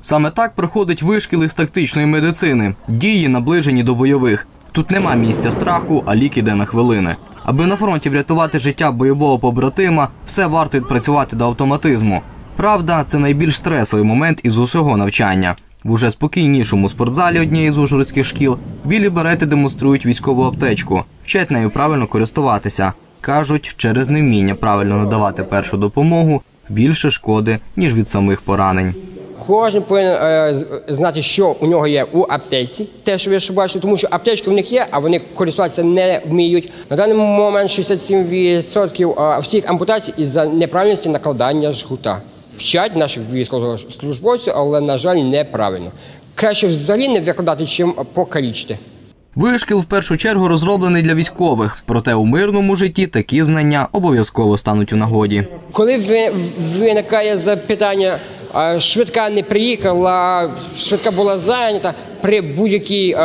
Саме так проходить вишкіл із тактичної медицини. Дії наближені до бойових. Тут нема місця страху, а лік іде на хвилини. Аби на фронті врятувати життя бойового побратима, все варто відпрацювати до автоматизму. Правда, це найбільш стресовий момент із усього навчання. В уже спокійнішому спортзалі однієї з ужгородських шкіл білі берети демонструють військову аптечку, вчать нею правильно користуватися. Кажуть, через невміння правильно надавати першу допомогу більше шкоди, ніж від самих поранень. Кожен повинен е, знати, що у нього є у аптеці, те, що ви ж бачите, тому що аптечки в них є, а вони користуватися не вміють. На даний момент 67% е, всіх ампутацій із-за неправильності накладання жгута. Вчать наші військовослужбовці, але, на жаль, неправильно. Краще взагалі не викладати, чим покалічити. Вишкіл в першу чергу розроблений для військових, проте у мирному житті такі знання обов'язково стануть у нагоді. Коли виникає запитання, швидка не приїхала, швидка була зайнята при будь-якій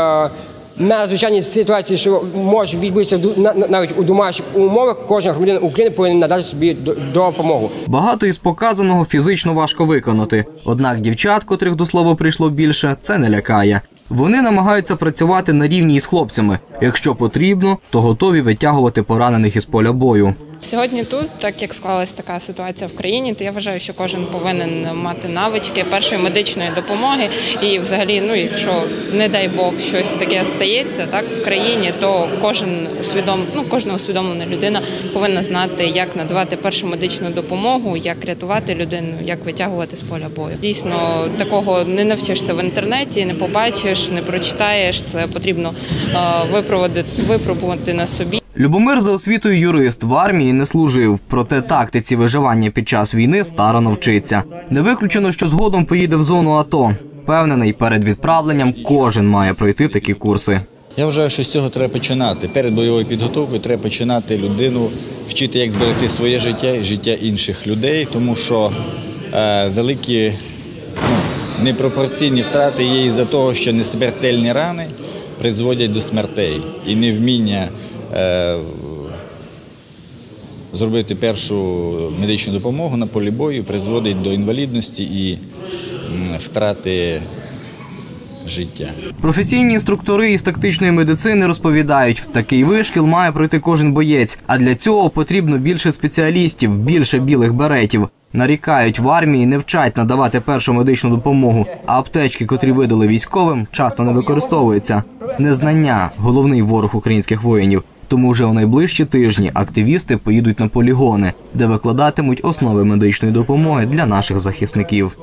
а, надзвичайній ситуації, що може відбутися на- на- навіть у домашніх умовах, кожен громадянин України повинен надати собі до- допомогу. Багато із показаного фізично важко виконати. Однак дівчат, котрих до слова прийшло більше, це не лякає. Вони намагаються працювати на рівні із хлопцями. Якщо потрібно, то готові витягувати поранених із поля бою. Сьогодні тут, так як склалась така ситуація в країні, то я вважаю, що кожен повинен мати навички першої медичної допомоги. І, взагалі, ну якщо не дай Бог щось таке стається так в країні, то кожен усвідом, ну кожна усвідомлена людина повинна знати, як надавати першу медичну допомогу, як рятувати людину, як витягувати з поля бою. Дійсно, такого не навчишся в інтернеті, не побачиш, не прочитаєш. Це потрібно е, випробувати, випробувати на собі. Любомир за освітою юрист в армії не служив, проте тактиці виживання під час війни старано вчиться. Не виключено, що згодом поїде в зону АТО. Впевнений, перед відправленням кожен має пройти такі курси. Я вважаю, що з цього треба починати. Перед бойовою підготовкою треба починати людину вчити, як зберегти своє життя і життя інших людей, тому що е, великі ну, непропорційні втрати є із-за того, що несмертельні рани призводять до смертей і невміння зробити першу медичну допомогу на полі бою призводить до інвалідності і втрати життя. Професійні інструктори із тактичної медицини розповідають, такий вишкіл має пройти кожен боєць, а для цього потрібно більше спеціалістів, більше білих беретів. Нарікають, в армії не вчать надавати першу медичну допомогу, а аптечки, котрі видали військовим, часто не використовуються. Незнання головний ворог українських воїнів. Тому вже у найближчі тижні активісти поїдуть на полігони, де викладатимуть основи медичної допомоги для наших захисників.